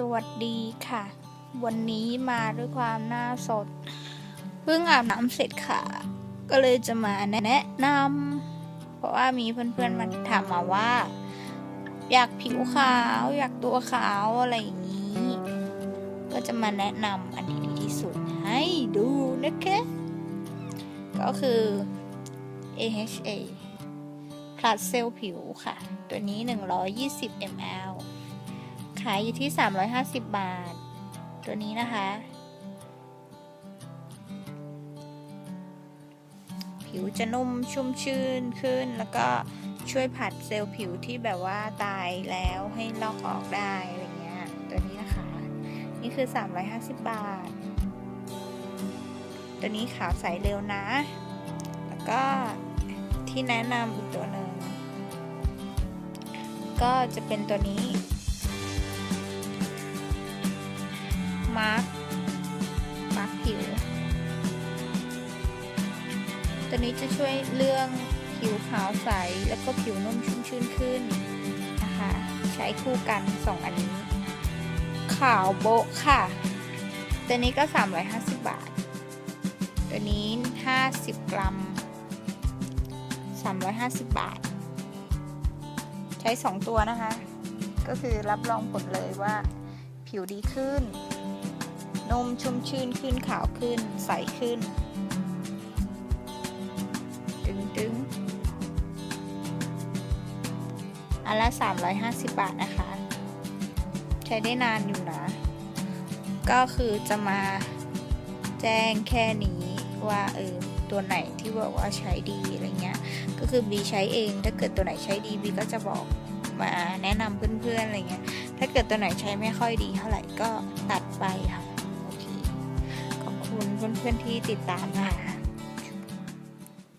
สวัสดีค่ะ วันนี้มาด้วยความหน้าสด เพิ่งอาบน้ำเสร็จค่ะ ก็เลยจะมาแนะนำเพราะว่ามีเพื่อนๆมาถามมาว่า อยากผิวขาว อยากตัวขาวอะไรอย่างนี้ ก็จะมาแนะนำอันที่ดีที่สุดให้ดูนะคะก็คือ AHA พลัดเซลล์ผิวค่ะ ตัวนี้ 120 ml ขายอยู่ที่ 350 บาท ตัวนี้นะคะ ผิวจะนุ่มชุ่มชื่นขึ้น แล้วก็ช่วยผัดเซลล์ผิวที่แบบว่าตายแล้วให้ลอกออกได้อะไรเงี้ย ตัวนี้นะคะ นี่คือ 350 บาท ตัวนี้ขาวใสเร็วนะ แล้วก็ที่แนะนำอีกตัวหนึ่งก็จะเป็นตัวนี้ ตัวนี้จะช่วยเรื่องผิวขาวใส แล้วก็ผิวนุ่มชุ่มชื่นขึ้นนะคะ ใช้คู่กันสองอันนี้ ขาวโบะค่ะ ตัวนี้ก็ 350 บาท ตัวนี้ 50 กรัม 350 บาท ใช้ 2 ตัวนะคะ ก็คือรับรองผลเลยว่า ผิวดีขึ้น นุ่มชุ่มชื่นขึ้นขาวขึ้นใสขึ้น อันละ 350 บาทนะคะ ใช้ได้นานอยู่นะ ก็คือจะมาแจ้งแค่นี้ว่าเออตัวไหนที่บอกว่าใช้ดีอะไรเงี้ย ก็คือบีใช้เอง ถ้าเกิดตัวไหนใช้ดีบีก็จะบอกมาแนะนำเพื่อนๆอะไรเงี้ย ถ้าเกิดตัวไหนใช้ไม่ค่อยดีเท่าไหร่ก็ตัดไปค่ะ โอเค ขอบคุณเพื่อนๆที่ติดตามนะคะ